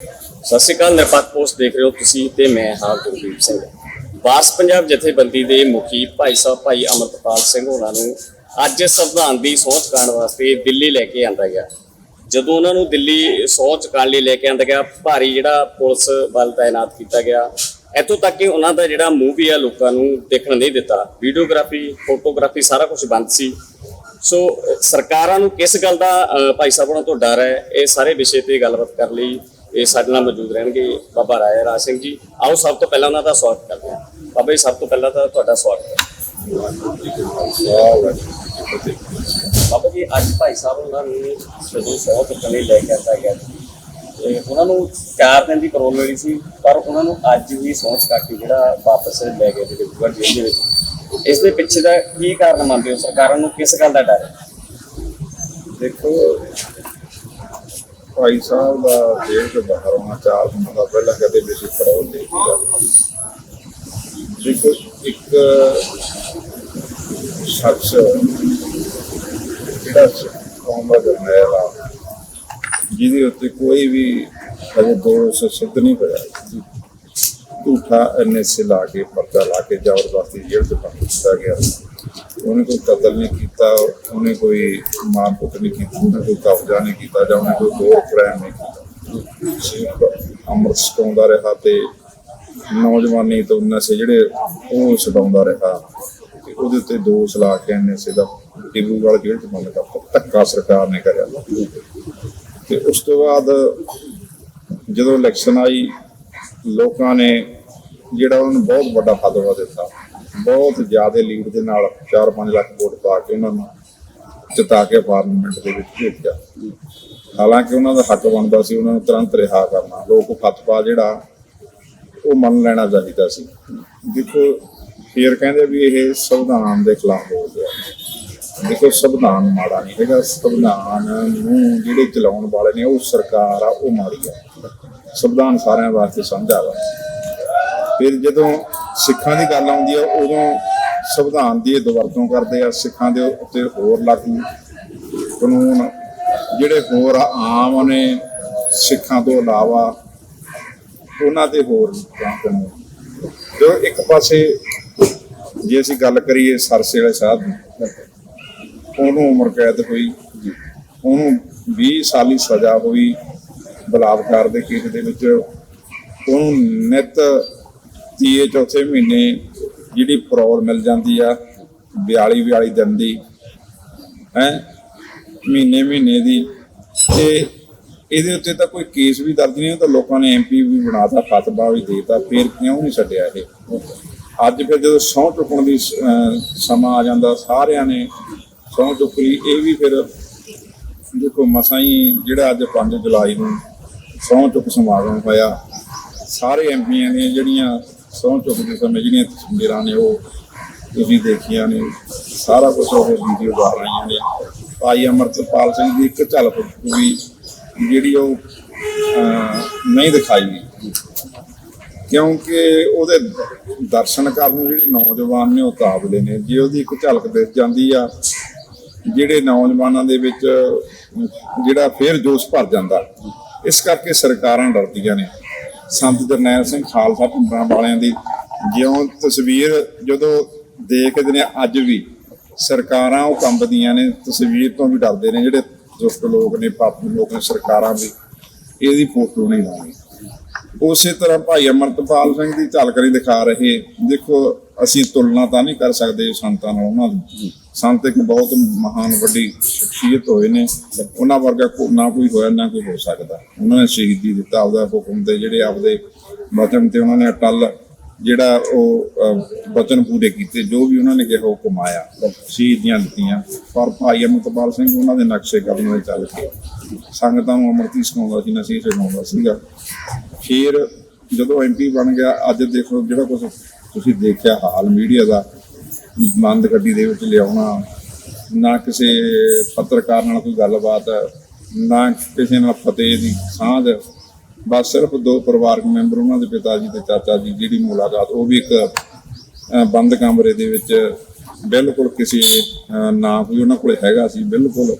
ਸਤਿ ਸ਼੍ਰੀ ਅਕਾਲ, ਨਿਰਪੱਖ ਪੋਸਟ ਦੇਖ ਰਹੇ ਹੋ ਤੁਸੀਂ ਤੇ ਮੈਂ ਹਾਂ ਗੁਰਦੀਪ ਸਿੰਘ। ਬਾਸ ਪੰਜਾਬ ਜਥੇਬੰਦੀ ਦੇ ਮੁਖੀ ਭਾਈ ਸਾਹਿਬ ਭਾਈ ਅਮਰਪਾਲ ਸਿੰਘ ਹੋਣਾ ਨੂੰ ਅੱਜ ਸੰਵਿਧਾਨ ਦੀ ਸਹੁੰ ਚੁਕਾਉਣ ਵਾਸਤੇ ਦਿੱਲੀ ਲੈ ਕੇ ਆਂਦਾ ਗਿਆ। ਜਦੋਂ ਉਹਨਾਂ ਨੂੰ ਦਿੱਲੀ ਸਹੁੰ ਚੁਕਾਉਣ ਲਈ ਲੈ ਕੇ ਆਂਦਾ ਗਿਆ, ਭਾਰੀ ਜਿਹੜਾ ਪੁਲਿਸ ਬਲ ਤਾਇਨਾਤ ਕੀਤਾ ਗਿਆ। ਇੱਥੋਂ ਤੱਕ ਕਿ ਉਹਨਾਂ ਦਾ ਜਿਹੜਾ ਮੂਵੀ ਆ ਲੋਕਾਂ ਨੂੰ ਦੇਖਣ ਨਹੀਂ ਦਿੱਤਾ। ਵੀਡੀਓਗ੍ਰਾਫੀ, ਫੋਟੋਗ੍ਰਾਫੀ ਸਾਰਾ ਕੁਝ ਬੰਦ ਸੀ। ਸੋ ਸਰਕਾਰਾਂ ਨੂੰ ਕਿਸ ਗੱਲ ਦਾ ਭਾਈ ਸਾਹਿਬ ਉਹਨਾਂ ਤੋਂ ਡਰ ਹੈ? ਇਹ ਸਾਰੇ ਵਿਸ਼ੇ ਤੇ ਗੱਲਬਾਤ ਕਰਨ ਲਈ। ਇਹ ਸਾਡੇ ਨਾਲ ਮੌਜੂਦ ਰਹਿਣਗੇ ਬਾਬਾ ਰਾਏ ਰਾਜ ਸਿੰਘ ਜੀ। ਆਓ ਸਭ ਤੋਂ ਪਹਿਲਾਂ ਉਹਨਾਂ ਦਾ ਸਵਾਗਤ ਕਰਦੇ ਹਾਂ। ਬਾਬਾ ਜੀ, ਸਭ ਤੋਂ ਪਹਿਲਾਂ ਤਾਂ ਤੁਹਾਡਾ ਸਵਾਗਤ ਹੈ। ਬਾਬਾ ਜੀ, ਅੱਜ ਭਾਈ ਸਾਹਿਬ ਉਹਨਾਂ ਨੂੰ ਜਦੋਂ ਸੌ ਚੁੱਕਣ ਲਈ ਲੈ ਕੇ ਆਇਆ ਗਿਆ ਤੇ ਉਹਨਾਂ ਨੂੰ ਚਾਰ ਦਿਨ ਦੀ ਕਰੋਲ ਮਿਲੀ ਸੀ, ਪਰ ਉਹਨਾਂ ਨੂੰ ਅੱਜ ਵੀ ਸੌਂਚ ਕਰਕੇ ਜਿਹੜਾ ਵਾਪਸ ਲੈ ਗਏ ਡਿਬਰੂਗੜ੍ਹ ਜੇਲ੍ਹ ਦੇ ਵਿੱਚ। ਇਸ ਦੇ ਪਿੱਛੇ ਦਾ ਕੀ ਕਾਰਨ ਮੰਨਦੇ ਹੋ? ਸਰਕਾਰਾਂ ਨੂੰ ਕਿਸ ਗੱਲ ਦਾ ਡਰ ਹੈ? ਦੇਖੋ ਭਾਈ ਸਾਹਿਬ ਦਾ ਜੇਲ੍ਹ ਤੋਂ ਬਾਹਰ ਆਉਣਾ ਚਾਰ ਦਿਨ ਪਹਿਲਾਂ ਕਦੇ ਵੀ ਸੀ ਪੜਾਉ ਦੇਖੋ, ਇੱਕ ਸ਼ਖਸ ਜਿਹੜਾ ਕੌਮ ਦਾ ਜਰਨੈਲ ਆ, ਜਿਹਦੇ ਉੱਤੇ ਕੋਈ ਵੀ ਹਜੇ ਦੋਸ਼ ਸਿੱਧ ਨਹੀਂ ਹੋਇਆ। ਝੂਠਾ ਐਨਐਸਏ ਲਾ ਕੇ ਪਰਚਾ ਲਾ ਕੇ ਜ਼ਬਰਦਸਤੀ ਜੇਲ੍ਹ ਚ ਬੰਦ ਕੀਤਾ ਗਿਆ। ਉਹਨੇ ਕੋਈ ਕਤਲ ਨਹੀਂ ਕੀਤਾ, ਉਹਨੇ ਕੋਈ ਮਾਰ ਮਾਰਕੁੱਟ ਨਹੀਂ ਕੀਤੀ, ਉਹਨੇ ਕੋਈ ਕਬਜ਼ਾ ਨਹੀਂ ਕੀਤਾ ਜਾਂ ਉਹਨੇ ਕੋਈ ਹੋਰ ਕ੍ਰਾਈਮ ਨਹੀਂ ਕੀਤਾ। ਅੰਮ੍ਰਿਤ ਛਕਾਉਂਦਾ ਰਿਹਾ ਤੇ ਨੌਜਵਾਨੀ ਤੋਂ ਨਸ਼ੇ ਜਿਹੜੇ ਉਹ ਛਡਾਉਂਦਾ ਰਿਹਾ ਤੇ ਉਹਦੇ ਉੱਤੇ ਦੋਸ਼ ਲਾ ਕੇ ਐਨਐਸਏ ਦਾ ਡਿਬਰੂਗੜ੍ਹ ਜੇਲ੍ਹ ਚ ਬੰਦ ਕਰਤਾ। ਧੱਕਾ ਸਰਕਾਰ ਨੇ ਕਰਿਆ। ਤੇ ਉਸ ਤੋਂ ਬਾਅਦ ਜਦੋਂ ਇਲੈਕਸ਼ਨ ਆਈ, ਲੋਕਾਂ ਨੇ ਜਿਹੜਾ ਉਹਨੂੰ ਬਹੁਤ ਵੱਡਾ ਫਤਵਾ ਦਿੱਤਾ। ਬਹੁਤ ਜ਼ਿਆਦਾ ਲੀਡ ਦੇ ਨਾਲ 4-5 ਲੱਖ ਵੋਟ ਪਾ ਕੇ ਉਹਨਾਂ ਨੂੰ ਜਿਤਾ ਕੇ ਪਾਰਲੀਮੈਂਟ ਦੇ ਵਿੱਚ ਭੇਜਿਆ। ਹਾਲਾਂਕਿ ਉਹਨਾਂ ਦਾ ਹੱਕ ਬਣਦਾ ਸੀ, ਉਹਨਾਂ ਨੂੰ ਤੁਰੰਤ ਰਿਹਾ ਕਰਨਾ। ਲੋਕ ਫਤਵਾ ਜਿਹੜਾ ਉਹ ਮੰਨ ਲੈਣਾ ਚਾਹੀਦਾ ਸੀ। ਦੇਖੋ, ਫੇਰ ਕਹਿੰਦੇ ਵੀ ਇਹ ਸੰਵਿਧਾਨ ਦੇ ਖਿਲਾਫ ਹੋ ਗਿਆ। ਦੇਖੋ, ਸੰਵਿਧਾਨ ਮਾੜਾ ਨਹੀਂ ਹੈਗਾ। ਸੰਵਿਧਾਨ ਨੂੰ ਜਿਹੜੇ ਚਲਾਉਣ ਵਾਲੇ ਨੇ, ਉਹ ਸਰਕਾਰ ਆ, ਉਹ ਮਾੜੀ ਆ। ਸੰਵਿਧਾਨ ਸਾਰਿਆਂ ਵਾਸਤੇ ਸਾਂਝਾ ਵਾ ਫਿਰ ਜਦੋਂ ਸਿੱਖਾਂ ਦੀ ਗੱਲ ਆਉਂਦੀ ਆ, ਉਦੋਂ ਸੰਵਿਧਾਨ ਦੀ ਇਹ ਦੁਵਰਤੋਂ ਕਰਦੇ ਆ, ਸਿੱਖਾਂ ਦੇ ਉੱਤੇ ਹੋਰ ਲਾਗੂ ਕਾਨੂੰਨ ਜਿਹੜੇ ਹੋਰ ਆਮ ਨੇ ਸਿੱਖਾਂ ਤੋਂ ਇਲਾਵਾ ਉਹਨਾਂ ਦੇ ਹੋਰ ਕਾਨੂੰਨ। ਜੋ ਇੱਕ ਪਾਸੇ ਜੇ ਅਸੀਂ ਗੱਲ ਕਰੀਏ ਸਰਸੇ ਵਾਲੇ ਸਾਹਿਬ ਦੀ, ਉਹਨੂੰ ਉਮਰ ਕੈਦ ਹੋਈ, ਉਹਨੂੰ 20 ਸਾਲੀ ਸਜ਼ਾ ਹੋਈ, ਬਲਾਤਕਾਰ ਦੇ ਕੇਸ ਦੇ ਵਿੱਚ, ਉਹਨੂੰ ਨਿਤ ਤੀਏ ਚੌਥੇ ਮਹੀਨੇ ਜਿਹੜੀ ਪਰੋਲ ਮਿਲ ਜਾਂਦੀ ਆ 42 42 ਦਿਨ ਦੀ, ਹੈ, ਮਹੀਨੇ ਮਹੀਨੇ ਦੀ। ਤੇ ਇਹਦੇ ਉੱਤੇ ਤਾਂ ਕੋਈ ਕੇਸ ਵੀ ਦਰਜ ਨਹੀਂ, ਉਹ ਤਾਂ ਲੋਕਾਂ ਨੇ ਐਮਪੀ ਵੀ ਬਣਾਤਾ ਫਤਵਾ ਵੀ ਦੇਤਾ, ਫਿਰ ਕਿਉਂ ਨਹੀਂ ਛੱਡਿਆ ਇਹ? ਅੱਜ ਫਿਰ ਜਦੋਂ ਸਹੁੰ ਚੁੱਕਣ ਦੀ ਸਮਾਂ ਆ ਜਾਂਦਾ, ਸਾਰਿਆਂ ਨੇ ਸਹੁੰ ਚੁੱਕ ਲਈ, ਇਹ ਵੀ ਫਿਰ ਦੇਖੋ, ਮਸਾਂ ਹੀ ਜਿਹੜਾ ਅੱਜ 5 ਜੁਲਾਈ ਨੂੰ ਸਹੁੰ ਚੁੱਕ ਸਮਾਗਮ ਹੋਇਆ, ਸਾਰੇ ਐਮਪੀਆਂ ਦੀਆਂ ਜਿਹੜੀਆਂ ਸਹੁੰ ਚੁੱਕਦੇ ਸਮੇਂ ਜਿਹੜੀਆਂ ਤਸਵੀਰਾਂ ਨੇ ਉਹ ਤੁਸੀਂ ਦੇਖੀਆਂ ਨੇ, ਸਾਰਾ ਕੁਝ ਉਹ ਵੀਡੀਓ ਬਾਹਰ ਆਈਆਂ ਨੇ। ਭਾਈ ਅਮਰਤਪਾਲ ਸਿੰਘ ਦੀ ਇੱਕ ਝਲਕ ਵੀ ਜਿਹੜੀ ਉਹ ਨਹੀਂ ਦਿਖਾਈ ਗਈ। ਕਿਉਂਕਿ ਉਹਦੇ ਦਰਸ਼ਨ ਕਰਨ ਜਿਹੜੇ ਨੌਜਵਾਨ ਨੇ ਉਹ ਕਾਬਲੇ ਨੇ। ਜੇ ਉਹਦੀ ਇੱਕ ਝਲਕ ਦਿਸ ਜਾਂਦੀ ਆ, ਜਿਹੜੇ ਨੌਜਵਾਨਾਂ ਦੇ ਵਿੱਚ ਜਿਹੜਾ ਫੇਰ ਜੋਸ਼ ਭਰ ਜਾਂਦਾ, ਇਸ ਕਰਕੇ ਸਰਕਾਰਾਂ ਡਰਦੀਆਂ ਨੇ। ਸੰਤ ਜਰਨੈਲ ਸਿੰਘ ਖਾਲਸਾ ਪਿੰਡਾਂ ਵਾਲਿਆਂ ਦੀ ਜਿਉਂ ਤਸਵੀਰ ਜਦੋਂ ਦੇਖਦੇ ਨੇ, ਅੱਜ ਵੀ ਸਰਕਾਰਾਂ ਉਹ ਕੰਬਦੀਆਂ ਨੇ, ਤਸਵੀਰ ਤੋਂ ਵੀ ਡਰਦੇ ਨੇ ਜਿਹੜੇ ਦੁਸ਼ਟ ਲੋਕ ਨੇ, ਪਾਪੀ ਲੋਕ ਨੇ, ਸਰਕਾਰਾਂ ਵੀ ਇਹਦੀ ਫੋਟੋ ਨਹੀਂ ਲਾਉਣੀ। ਉਸੇ ਤਰ੍ਹਾਂ ਭਾਈ ਅਮਰਤਪਾਲ ਸਿੰਘ ਦੀ ਝਲਕ ਨਹੀਂ ਦਿਖਾ ਰਹੇ। ਦੇਖੋ, ਅਸੀਂ ਤੁਲਨਾ ਤਾਂ ਨਹੀਂ ਕਰ ਸਕਦੇ ਸੰਤਾਂ ਨਾਲ, ਉਹਨਾਂ ਦੀ। ਸੰਤ ਇੱਕ ਬਹੁਤ ਮਹਾਨ, ਵੱਡੀ ਸ਼ਖਸੀਅਤ ਹੋਏ ਨੇ। ਉਹਨਾਂ ਵਰਗਾ ਕੋ ਨਾ ਕੋਈ ਹੋਇਆ, ਨਾ ਕੋਈ ਹੋ ਸਕਦਾ। ਉਹਨਾਂ ਨੇ ਸ਼ਹੀਦੀ ਦਿੱਤਾ, ਆਪਦਾ ਹੁਕਮ ਤੇ ਜਿਹੜੇ ਆਪਦੇ ਵਚਨ ਤੇ ਉਹਨਾਂ ਨੇ ਅਟਲ ਜਿਹੜਾ ਉਹ ਵਚਨ ਪੂਰੇ ਕੀਤੇ, ਜੋ ਵੀ ਉਹਨਾਂ ਨੇ ਕਿਹਾ ਉਹ ਕਮਾਇਆ ਸ਼ਹੀਦੀਆਂ ਦਿੱਤੀਆਂ। ਪਰ ਭਾਈ ਅਮਰਤਪਾਲ ਸਿੰਘ ਉਹਨਾਂ ਦੇ ਨਕਸ਼ੇ ਕਦਮ ਤੇ ਚੱਲ ਕੇ ਸੰਗਤਾਂ ਨੂੰ ਅਮਰਤੀ ਸਿਖਾਉਂਦਾ ਸੀ ਨਸੀਹ ਸਿਖਾਉਂਦਾ ਸੀਗਾ। ਫਿਰ ਜਦੋਂ ਐਮਪੀ ਬਣ ਗਿਆ, ਅੱਜ ਦੇਖੋ ਜਿਹੜਾ ਕੁਝ ਤੁਸੀਂ ਦੇਖਿਆ, ਹਾਲ ਮੀਡੀਆ ਦਾ, ਬੰਦ ਗੱਡੀ ਦੇ ਵਿੱਚ ਲਿਆਉਣਾ, ਨਾ ਕਿਸੇ ਪੱਤਰਕਾਰ ਨਾਲ ਕੋਈ ਗੱਲਬਾਤ, ਨਾ ਕਿਸੇ ਨਾਲ ਫਤਿਹ ਦੀ ਸਾਂਝ, ਬਸ ਸਿਰਫ ਦੋ ਪਰਿਵਾਰਕ ਮੈਂਬਰ ਉਹਨਾਂ ਦੇ ਪਿਤਾ ਜੀ ਤੇ ਚਾਚਾ ਜੀ ਜਿਹੜੀ ਮੁਲਾਕਾਤ, ਉਹ ਵੀ ਇੱਕ ਬੰਦ ਕਮਰੇ ਦੇ ਵਿੱਚ ਬਿਲਕੁਲ ਕਿਸੇ ਨਾ ਕੋਈ ਉਹਨਾਂ ਕੋਲ ਹੈਗਾ ਸੀ, ਬਿਲਕੁਲ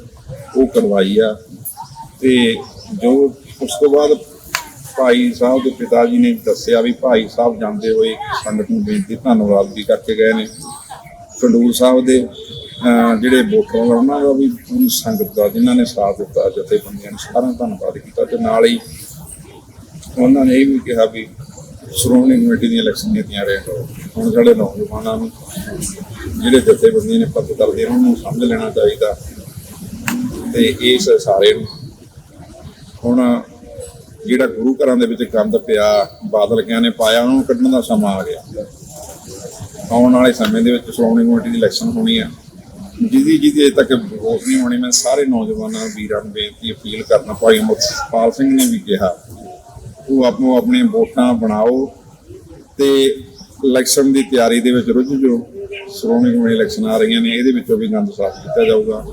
ਉਹ ਕਰਵਾਈ ਆ। ਤੇ ਜੋ ਉਸ ਤੋਂ ਬਾਅਦ ਭਾਈ ਸਾਹਿਬ ਦੇ ਪਿਤਾ ਜੀ ਨੇ ਦੱਸਿਆ ਵੀ ਭਾਈ ਸਾਹਿਬ ਜਾਂਦੇ ਹੋਏ ਸੰਗਤ ਨੂੰ ਬੇਨਤੀ, ਧੰਨਵਾਦ ਵੀ ਕਰਕੇ ਗਏ ਨੇ। ਖੰਡੂਰ ਸਾਹਿਬ ਦੇ ਜਿਹੜੇ ਵੋਟਰ ਉਹਨਾਂ ਦਾ ਵੀ ਪੂਰੀ ਸੰਗਤ ਦਾ ਜਿਨ੍ਹਾਂ ਨੇ ਸਾਥ ਦਿੱਤਾ, ਜਥੇਬੰਦੀਆਂ ਨੂੰ ਸਾਰਿਆਂ ਦਾ ਧੰਨਵਾਦ ਕੀਤਾ ਤੇ ਨਾਲ ਹੀ ਉਹਨਾਂ ਨੇ ਇਹ ਵੀ ਕਿਹਾ ਵੀ ਸ਼੍ਰੋਮਣੀ ਕਮੇਟੀ ਦੀਆਂ ਇਲੈਕਸ਼ਨ ਨੀਤੀਆਂ ਰਹਿਣ ਹੁਣ ਸਾਡੇ ਨੌਜਵਾਨਾਂ ਨੂੰ, ਜਿਹੜੇ ਜਥੇਬੰਦੀਆਂ ਨੇ ਪੱਤ ਕਰਦੇ, ਉਹਨਾਂ ਨੂੰ ਸਮਝ ਲੈਣਾ ਚਾਹੀਦਾ ਤੇ ਇਸ ਸਾਰੇ ਨੂੰ। ਹੁਣ ਜਿਹੜਾ ਗੁਰੂ ਘਰਾਂ ਦੇ ਵਿੱਚ ਗੰਦ ਪਿਆ ਬਾਦਲ ਕਿਆਂ ਨੇ ਪਾਇਆ, ਉਹਨੂੰ ਕੱਢਣ ਦਾ ਸਮਾਂ ਆ ਗਿਆ। ਆਉਣ ਵਾਲੇ ਸਮੇਂ ਦੇ ਵਿੱਚ ਸ਼੍ਰੋਮਣੀ ਕਮੇਟੀ ਦੀ ਇਲੈਕਸ਼ਨ ਹੋਣੀ ਆ। ਜਿਹਦੀ ਜਿਹਦੀ ਅਜੇ ਤੱਕ ਵੋਟ ਨਹੀਂ ਹੋਣੀ, ਮੈਂ ਸਾਰੇ ਨੌਜਵਾਨਾਂ ਵੀਰਾਂ ਨੂੰ ਬੇਨਤੀ, ਅਪੀਲ ਕਰਨਾ, ਭਾਈ ਅਮਰਪਾਲ ਸਿੰਘ ਨੇ ਵੀ ਕਿਹਾ, ਉਹ ਆਪੋ ਆਪਣੀਆਂ ਵੋਟਾਂ ਬਣਾਓ ਤੇ ਇਲੈਕਸ਼ਨ ਦੀ ਤਿਆਰੀ ਦੇ ਵਿੱਚ ਰੁੱਝ ਜੋ ਸ਼੍ਰੋਮਣੀ ਕਮੇਟੀ ਇਲੈਕਸ਼ਨ ਆ ਰਹੀਆਂ ਨੇ, ਇਹਦੇ ਵਿੱਚੋਂ ਵੀ ਗੰਦ ਸਾਫ਼ ਕੀਤਾ ਜਾਊਗਾ।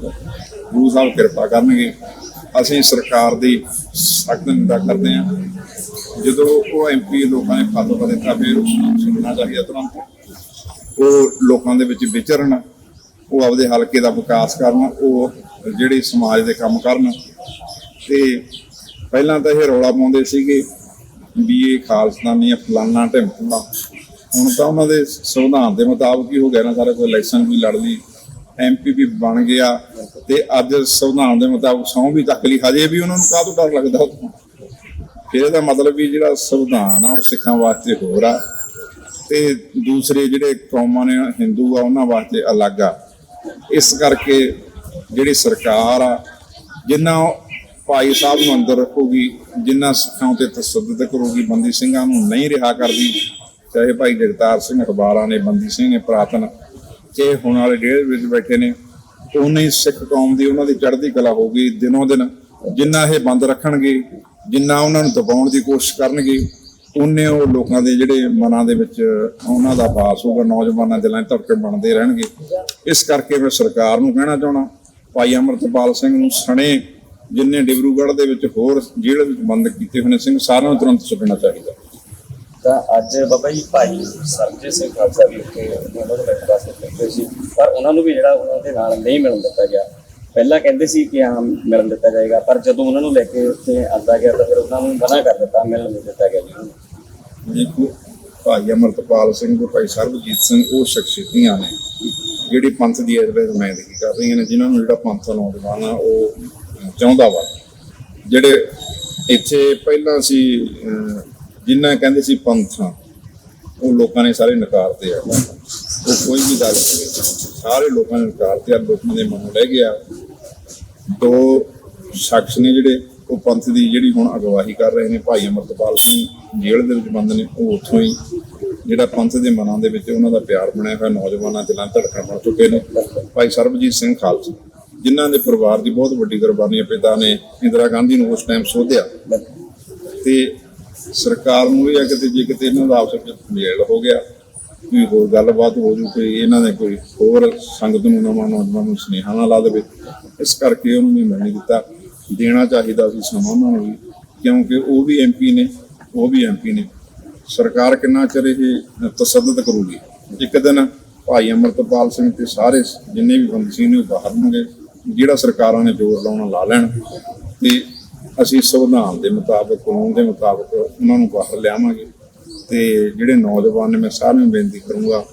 ਗੁਰੂ ਸਾਹਿਬ ਕਿਰਪਾ ਕਰਨਗੇ। ਅਸੀਂ ਸਰਕਾਰ ਦੀ ਸਖਤ ਨਿੰਦਾ ਕਰਦੇ ਹਾਂ। ਜਦੋਂ ਉਹ ਐਮਪੀ ਲੋਕਾਂ ਨੇ ਫਤਵਾ ਦਿੱਤਾ, ਫਿਰ ਉਸਨੂੰ ਸੁਣਨਾ ਚਾਹੀਦਾ ਤੁਰੰਤ। ਉਹ ਲੋਕਾਂ ਦੇ ਵਿੱਚ ਵਿਚਰਨ, ਉਹ ਆਪਦੇ ਹਲਕੇ ਦਾ ਵਿਕਾਸ ਕਰਨ, ਉਹ ਜਿਹੜੇ ਸਮਾਜ ਦੇ ਕੰਮ ਕਰਨ। ਤੇ ਪਹਿਲਾਂ ਤਾਂ ਇਹ ਰੌਲਾ ਪਾਉਂਦੇ ਸੀਗੇ ਵੀ ਇਹ ਖਾਲਸਤਾਨੀ ਆ ਫਲਾਨਾ ਢਿਮਕਾ ਹੁਣ ਤਾਂ ਉਹਨਾਂ ਦੇ ਸੰਵਿਧਾਨ ਦੇ ਮੁਤਾਬਕ ਹੀ ਹੋ ਗਿਆ ਨਾ, ਸਾਰਾ ਕੋਈ ਇਲੈਕਸ਼ਨ ਵੀ ਲੜ ਲਈ। ਐਮਪੀ ਵੀ ਬਣ ਗਿਆ ਤੇ ਅੱਜ ਸੰਵਿਧਾਨ ਦੇ ਮੁਤਾਬਕ ਸਹੁੰ ਵੀ ਤੱਕ ਲਈ ਹਜੇ ਵੀ ਉਹਨਾਂ ਨੂੰ ਕਾਹ ਤੋਂ ਡਰ ਲੱਗਦਾ ਉਦੋਂ? ਫਿਰ ਇਹਦਾ ਮਤਲਬ ਵੀ ਜਿਹੜਾ ਸੰਵਿਧਾਨ ਆ, ਉਹ ਸਿੱਖਾਂ ਵਾਸਤੇ ਹੋਰ ਆ ਤੇ ਦੂਸਰੇ ਜਿਹੜੇ ਕੌਮਾਂ ਨੇ, ਹਿੰਦੂ ਆ, ਉਹਨਾਂ ਵਾਸਤੇ ਅਲੱਗ ਆ ਇਸ ਕਰਕੇ ਜਿਹੜੀ ਸਰਕਾਰ ਆ, ਜਿੰਨਾ ਭਾਈ ਸਾਹਿਬ ਨੂੰ ਅੰਦਰ ਰੱਖੂਗੀ, ਜਿੰਨਾ ਸਿੱਖਾਂ ਉਤੇ ਤਸੱਦਦ ਕਰੂਗੀ, ਬੰਦੀ ਸਿੰਘਾਂ ਨੂੰ ਨਹੀਂ ਰਿਹਾ ਕਰਦੀ, ਚਾਹੇ ਭਾਈ ਜਗਤਾਰ ਸਿੰਘ ਅਖਬਾਰਾਂ ਨੇ, ਬੰਦੀ ਸਿੰਘ ਨੇ, ਪ੍ਰਾਤਨ ਕਿ ਹੁਣ ਵਾਲੇ ਡੇਢ ਵਿੱਚ ਬੈਠੇ ਨੇ ਉਨੀ ਸਿੱਖ ਕੌਮ ਦੀ ਉਹਨਾਂ ਦੀ ਚੜ੍ਹਦੀ ਕਲਾ ਹੋਊਗੀ ਦਿਨੋਂ ਦਿਨ, ਜਿੰਨਾ ਇਹ ਬੰਦ ਰੱਖਣਗੇ, ਜਿੰਨਾ ਉਹਨਾਂ ਨੂੰ ਦਬਾਉਣ ਦੀ ਕੋਸ਼ਿਸ਼ ਕਰਨਗੇ ਉਹਨੇ ਉਹ ਲੋਕਾਂ ਦੇ ਜਿਹੜੇ ਮਨਾਂ ਦੇ ਵਿੱਚ ਉਹਨਾਂ ਦਾ ਬਾਸ ਹੋਊਗਾ, ਨੌਜਵਾਨਾਂ ਦੇ ਦਿਲਾਂ 'ਚ ਧੜਕਣ ਬਣਦੇ ਰਹਿਣਗੇ। ਇਸ ਕਰਕੇ ਮੈਂ ਸਰਕਾਰ ਨੂੰ ਕਹਿਣਾ ਚਾਹਣਾ ਭਾਈ ਅਮਰਤਪਾਲ ਸਿੰਘ ਨੂੰ ਸਣੇ, ਜਿੰਨੇ ਡਿਬਰੂਗੜ੍ਹ ਦੇ ਵਿੱਚ ਹੋਰ ਜੇਲ੍ਹ ਵਿੱਚ ਬੰਦ ਕੀਤੇ ਹੋਏ ਨੇ ਸਿੰਘ, ਸਾਰਿਆਂ ਨੂੰ ਤੁਰੰਤ ਛੱਡਣਾ ਚਾਹੀਦਾ। ਤਾਂ ਅੱਜ ਬਾਬਾ ਜੀ ਭਾਈ ਸਰਜੀਤ ਸਿੰਘ ਖਾਲਸਾ ਵੀ ਉੱਥੇ ਉਹਨਾਂ ਦੇ ਬੈਠ ਵਾਸਤੇ ਸੀ। ਪਰ ਉਹਨਾਂ ਨੂੰ ਵੀ ਜਿਹੜਾ ਉਹਨਾਂ ਦੇ ਨਾਲ ਨਹੀਂ ਮਿਲਣ ਦਿੱਤਾ ਗਿਆ। ਪਹਿਲਾਂ ਕਹਿੰਦੇ ਸੀ ਕਿ ਹਾਂ, ਮਿਲਣ ਦਿੱਤਾ ਜਾਏਗਾ। ਪਰ ਜਦੋਂ ਉਹਨਾਂ ਨੂੰ ਲੈ ਕੇ ਉੱਥੇ ਆਂਦਾ ਗਿਆ ਤਾਂ ਫਿਰ ਉਹਨਾਂ ਨੂੰ ਮਨਾ ਕਰ ਦਿੱਤਾ, ਮਿਲਣ ਨਹੀਂ ਦਿੱਤਾ ਗਿਆ ਜੀ। ਉਹਨਾਂ ਨੂੰ ਦੇਖੋ ਭਾਈ ਅਮਰਤਪਾਲ ਸਿੰਘ ਤੇ ਭਾਈ ਸਰਬਜੀਤ ਸਿੰਘ, ਉਹ ਸ਼ਖਸੀਅਤਾਂ ਨੇ। ਜਿਹੜੀ ਪੰਥ ਦੀ ਇਸ ਨੁਮਾਇੰਦਗੀ ਕਰ ਰਹੀਆਂ ਨੇ, ਜਿਨ੍ਹਾਂ ਨੂੰ ਜਿਹੜਾ ਪੰਥ ਨੌਜਵਾਨ ਆ, ਉਹ ਚਾਹੁੰਦਾ ਵਾ। ਜਿਹੜੇ ਇੱਥੇ ਪਹਿਲਾਂ ਸੀ ਅਹ, ਜਿਨ੍ਹਾਂ ਕਹਿੰਦੇ ਸੀ ਪੰਥਾਂ ਉਹ ਲੋਕਾਂ ਨੇ ਸਾਰੇ ਨਕਾਰਤੇ ਆ ਉਹ ਕੋਈ ਵੀ ਗੱਲ ਨਹੀਂ ਸਾਰੇ ਲੋਕਾਂ ਨੇ ਨਕਾਰਤੇ ਆ ਲੋਕਾਂ ਦੇ ਮਨ ਰਹਿ ਗਿਆ। ਦੋ ਸ਼ਖਸ ਨੇ ਜਿਹੜੇ ਉਹ ਪੰਥ ਦੀ ਜਿਹੜੀ ਹੁਣ ਅਗਵਾਈ ਕਰ ਰਹੇ ਨੇ ਭਾਈ ਅਮਰਤਪਾਲ ਸਿੰਘ ਜੇਲ੍ਹ ਦੇ ਵਿੱਚ ਬੰਦ ਨੇ ਉਹ ਉੱਥੋਂ ਹੀ ਜਿਹੜਾ ਪੰਥ ਦੇ ਮਨਾਂ ਦੇ ਵਿੱਚ ਉਹਨਾਂ ਦਾ ਪਿਆਰ ਬਣਿਆ ਹੋਇਆ ਨੌਜਵਾਨਾਂ ਦਿਲਾਂ ਧੜਕਣ ਬਣ ਚੁੱਕੇ ਨੇ। ਭਾਈ ਸਰਬਜੀਤ ਸਿੰਘ ਖਾਲਸਾ ਜਿਨ੍ਹਾਂ ਦੇ ਪਰਿਵਾਰ ਦੀ ਬਹੁਤ ਵੱਡੀ ਕੁਰਬਾਨੀ ਹੈ ਪਿਤਾ ਨੇ ਇੰਦਰਾ ਗਾਂਧੀ ਨੂੰ ਉਸ ਟਾਈਮ ਸੋਧਿਆ। ਤੇ ਸਰਕਾਰ ਨੂੰ ਇਹ ਹੈ ਕਿਤੇ ਜੇ ਕਿਤੇ ਇਹਨਾਂ ਦਾ ਆਪਸ ਵਿੱਚ ਮੇਲ ਹੋ ਗਿਆ, ਕੋਈ ਹੋਰ ਗੱਲਬਾਤ ਹੋ ਜੂ, ਕੋਈ ਇਹਨਾਂ ਨੇ ਕੋਈ ਹੋਰ ਸੰਗਤ ਨੂੰ ਨਵਾਂ ਨੌਜਵਾਨ ਨੂੰ ਸੁਨੇਹਾ ਨਾ ਲਾ ਦੇਵੇ, ਇਸ ਕਰਕੇ ਉਹਨੂੰ ਨਹੀਂ ਮਿਲਣੀ ਦਿੱਤਾ। ਦੇਣਾ ਚਾਹੀਦਾ ਸੀ ਸਮਾਂ ਉਹਨਾਂ ਨੂੰ ਵੀ, ਕਿਉਂਕਿ ਉਹ ਵੀ ਐਮਪੀ ਨੇ, ਉਹ ਵੀ ਐਮਪੀ ਨੇ। ਸਰਕਾਰ ਕਿੰਨਾ ਚਿਰ ਇਹ ਤਸੱਦਦ ਕਰੂਗੀ? ਇੱਕ ਦਿਨ ਭਾਈ ਅਮਰਤਪਾਲ ਸਿੰਘ ਤੇ ਸਾਰੇ ਜਿੰਨੇ ਵੀ ਬੰਦੀ ਸੀ ਨੇ ਉਹ ਬਾਹਰ ਹੋਣਗੇ ਜਿਹੜਾ ਸਰਕਾਰਾਂ ਨੇ ਜ਼ੋਰ ਲਾਉਣਾ, ਲਾ ਲੈਣ। ਤੇ ਅਸੀਂ ਸੰਵਿਧਾਨ ਦੇ ਮੁਤਾਬਕ, ਕਾਨੂੰਨ ਦੇ ਮੁਤਾਬਕ ਉਹਨਾਂ ਨੂੰ ਬਾਹਰ ਲਿਆਵਾਂਗੇ ਤੇ ਜਿਹੜੇ ਨੌਜਵਾਨ ਨੇ, ਮੈਂ ਸਾਰਿਆਂ ਨੂੰ ਬੇਨਤੀ ਕਰੂੰਗਾ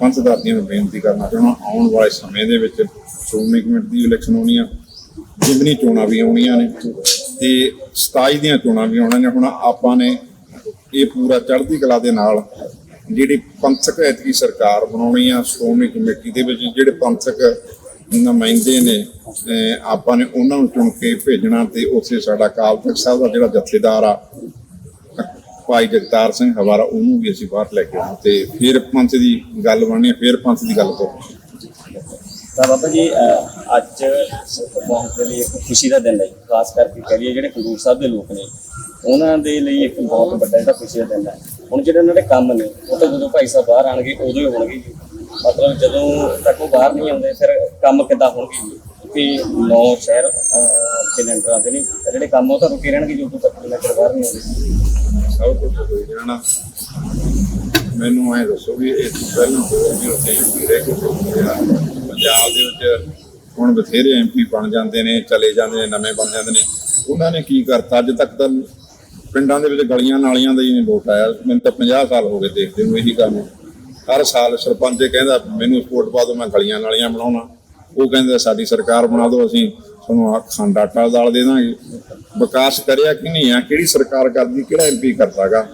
ਪੰਥਦਾਤੀਆਂ ਨੂੰ ਬੇਨਤੀ ਕਰਨਾ ਚਾਹੁੰਦਾ, ਆਉਣ ਵਾਲੇ ਸਮੇਂ ਦੇ ਵਿੱਚ ਸ਼੍ਰੋਮਣੀ ਕਮੇਟੀ ਦੀ ਇਲੈਕਸ਼ਨ ਹੋਣੀ ਆ, ਜਿੰਨੀ ਚੋਣਾਂ ਵੀ ਆਉਣੀਆਂ ਨੇ ਤੇ 27 ਦੀਆਂ ਚੋਣਾਂ ਵੀ ਆਉਣੀਆਂ ਨੇ ਹੁਣ ਆਪਾਂ ਨੇ ਇਹ ਪੂਰਾ ਚੜ੍ਹਦੀ ਕਲਾ ਦੇ ਨਾਲ ਜਿਹੜੀ ਪੰਥਕ ਐਤਕੀ ਸਰਕਾਰ ਬਣਾਉਣੀ ਆ, ਸ਼੍ਰੋਮਣੀ ਕਮੇਟੀ ਦੇ ਵਿੱਚ, ਜਿਹੜੇ ਪੰਥਕ ਨੁਮਾਇੰਦੇ ਨੇ ਆਪਾਂ ਨੇ ਉਹਨਾਂ ਨੂੰ ਚੁਣ ਕੇ ਭੇਜਣਾ ਤੇ ਉੱਥੇ ਸਾਡਾ ਅਕਾਲ ਤਖਤ ਸਾਹਿਬ ਦਾ ਜਿਹੜਾ ਜਥੇਦਾਰ ਆ, ਭਾਈ ਜਗਤਾਰ ਸਿੰਘ ਹਵਾਰਾ, ਉਹਨੂੰ ਵੀ ਅਸੀਂ ਬਾਹਰ ਲੈ ਕੇ ਆਉਣਾ ਤੇ ਫਿਰ ਪੰਥ ਦੀ ਗੱਲ ਬਣਨੀ ਫਿਰ ਪੰਥ ਦੀ ਗੱਲ ਕਰਨੀ ਤਾਂ ਬਾਬਾ ਜੀ ਅੱਜ ਕੌਮ ਦੇ ਲਈ ਇੱਕ ਖੁਸ਼ੀ ਦਾ ਦਿਨ ਹੈ ਜੀ। ਖਾਸ ਕਰਕੇ ਕਹਿ ਜਿਹੜੇ ਖਡੂਰ ਸਾਹਿਬ ਦੇ ਲੋਕ ਨੇ, ਉਹਨਾਂ ਦੇ ਲਈ ਇੱਕ ਬਹੁਤ ਵੱਡਾ ਜਿਹੜਾ ਖੁਸ਼ੀ ਦਾ ਦਿਨ ਹੈ ਹੁਣ ਜਿਹੜੇ ਉਹਨਾਂ ਦੇ ਕੰਮ ਨੇ, ਉਹ ਤਾਂ ਜਦੋਂ ਭਾਈ ਸਾਹਿਬ ਬਾਹਰ ਆਣਗੇ ਉਦੋਂ ਹੀ ਹੋਣਗੇ ਮਤਲਬ ਜਦੋਂ ਤੱਕ ਉਹ ਬਾਹਰ ਨਹੀਂ ਆਉਂਦੇ ਫਿਰ ਕੰਮ ਕਿੱਦਾਂ ਹੋਣਗੇ? ਜੀ ਨੌ ਸ਼ਹਿਰ ਅਹ, ਦੇ ਨਹੀਂ ਜਿਹੜੇ ਕੰਮ ਉਹ ਤਾਂ ਰੁਕੇ ਰਹਿਣਗੇ ਜਦੋਂ ਤੱਕ ਲੈਂਟਰ ਬਾਹਰ ਨਹੀਂ ਆਉਂਦੇ। ਸਭ ਕੁਝ ਹੋ ਜਾਣਾ। ਮੈਨੂੰ ਐ ਦੱਸੋ ਵੀ ਇਹ ਪਹਿਲਾਂ ਹੋਰ ਵੀ ਉੱਥੇ ਐਮਪੀ ਰਹਿ ਕੇ ਪੰਜਾਬ ਦੇ ਵਿੱਚ ਹੁਣ ਬਥੇਰੇ ਐਮਪੀ ਬਣ ਜਾਂਦੇ ਨੇ ਚਲੇ ਜਾਂਦੇ ਨੇ ਨਵੇਂ ਬਣ ਜਾਂਦੇ ਨੇ। ਉਹਨਾਂ ਨੇ ਕੀ ਕਰਤਾ? ਅੱਜ ਤੱਕ ਤਾਂ ਪਿੰਡਾਂ ਦੇ ਵਿੱਚ ਗਲੀਆਂ ਨਾਲੀਆਂ ਦਾ ਹੀ ਲੋਟ ਆਇਆ। ਮੈਨੂੰ ਤਾਂ 50 ਸਾਲ ਹੋ ਗਏ ਦੇਖਦੇ ਨੂੰ ਇਹੀ ਕੰਮ ਹਰ ਸਾਲ ਸਰਪੰਚ ਕਹਿੰਦਾ, ਮੈਨੂੰ ਸਪੋਰਟ ਪਾ ਦਿਓ, ਮੈਂ ਗਲੀਆਂ ਨਾਲੀਆਂ ਬਣਾਉਣਾ। ਉਹ ਕਹਿੰਦੇ, ਸਾਡੀ ਸਰਕਾਰ ਬਣਾ ਦਿਓ, ਅਸੀਂ ਤੁਹਾਨੂੰ ਅੱਖਾਂ ਡਾਟਾ ਦਾਲ ਦੇ ਦਾਂਗੇ। ਵਿਕਾਸ ਕਰਿਆ ਕਿ ਨਹੀਂ ਆ, ਕਿਹੜੀ ਸਰਕਾਰ ਕਰਦੀ, ਕਿਹੜਾ ਐਮਪੀ ਕਰਦਾਗਾ?